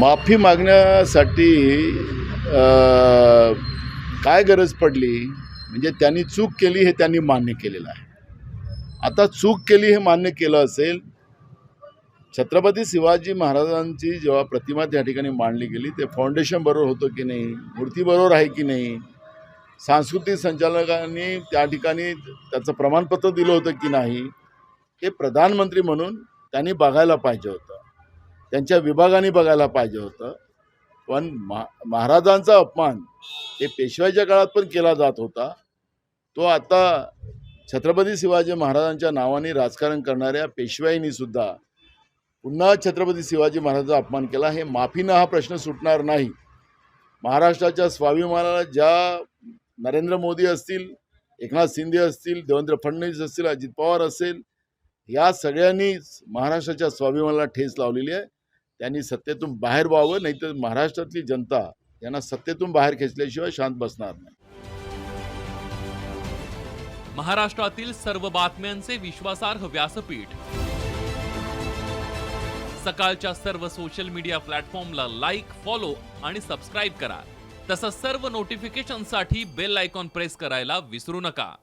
माफी मागण्यासाठी काय गरज पडली? म्हणजे त्यांनी चूक केली हे त्यांनी मान्य केलेलं आहे. आता चूक केली हे मान्य केलं असेल छत्रपती शिवाजी महाराजांची जेव्हा प्रतिमा त्या ठिकाणी मांडली गेली ते फाउंडेशन बरोबर होतं की नाही? मूर्ती बरोबर आहे की नाही? सांस्कृतिक संचालकांनी त्या ठिकाणी त्याचं प्रमाणपत्र दिलं होतं की नाही? हे प्रधानमंत्री म्हणून त्यांनी बघायला पाहिजे होतं. त्यांच्या विभागाने बघायला पाहिजे होतं. पण महा महाराजांचा अपमान हे पेशव्याच्या काळात पण केला जात होता. तो आता छत्रपती शिवाजी महाराजांच्या नावाने राजकारण करणाऱ्या पेशव्याईंनी सुद्धा पुन्हा छत्रपती शिवाजी महाराजांचा अपमान केला. हे माफीनं हा प्रश्न सुटणार नाही. महाराष्ट्राच्या स्वाभिमानाला ज्या नरेंद्र मोदी असतील एकनाथ शिंदे असतील देवेंद्र फडणवीस असतील अजित पवार असेल या सगळ्यांनीच महाराष्ट्राच्या स्वाभिमानाला ठेस लावलेली आहे. त्यांनी सत्तेतून बाहेर व्हावं नाही तर महाराष्ट्रातली जनता यांना सत्तेतून बाहेर खेचल्याशिवाय शांत बसणार नाही. महाराष्ट्रातील सर्व बातम्यांचे विश्वासार्ह व्यासपीठ. सकाळच्या सर्व सोशल मीडिया प्लॅटफॉर्मला लाईक फॉलो आणि सबस्क्राईब करा. तसंच सर्व नोटिफिकेशनसाठी बेल आयकॉन प्रेस करायला विसरू नका.